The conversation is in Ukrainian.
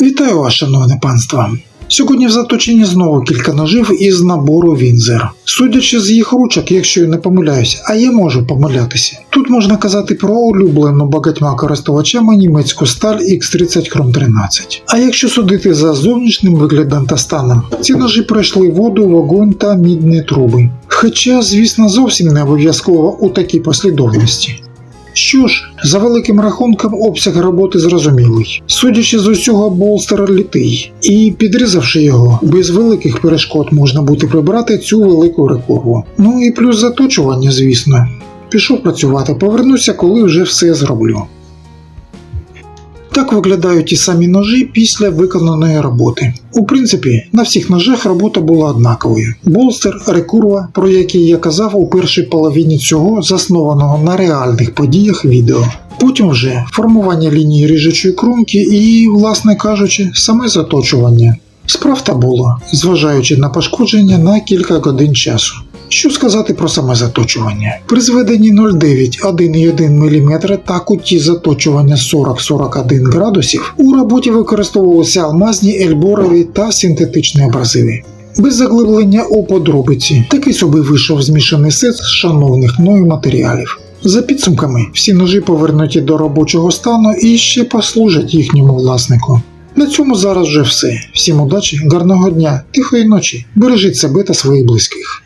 Вітаю вас, шановне панство. Сьогодні в заточенні знову кілька ножів із набору Вінзер. Судячи з їх ручок, якщо я не помиляюсь, а я можу помилятися. Тут можна казати про улюблену багатьма користувачами німецьку сталь X30 Chrome 13. А якщо судити за зовнішнім виглядом та станом, ці ножі пройшли воду, вогонь та мідні труби. Хоча, звісно, зовсім не обов'язково у такій послідовності. Що ж, за великим рахунком обсяг роботи зрозумілий. Судячи з усього, болстер літий, і підрізавши його, без великих перешкод можна буде прибрати цю велику рекорву. Ну і плюс заточування, звісно. Пішов працювати, повернуся, коли вже все зроблю. Так виглядають ті самі ножі після виконаної роботи. У принципі, на всіх ножах робота була однаковою. Болстер, рекурва, про які я казав у першій половині цього заснованого на реальних подіях відео. Потім вже формування лінії ріжучої кромки і, власне кажучи, саме заточування. Справ та було, зважаючи на пошкодження на кілька годин часу. Що сказати про саме заточування? При зведенні 0,9 1,1 мм та куті заточування 40-41 градусів у роботі використовувалися алмазні, ельборові та синтетичні абразиви. Без заглиблення у подробиці такий собі вийшов змішаний сет з шановних мною матеріалів. За підсумками, всі ножі повернуті до робочого стану і ще послужать їхньому власнику. На цьому зараз вже все. Всім удачі, гарного дня, тихої ночі. Бережіть себе та своїх близьких.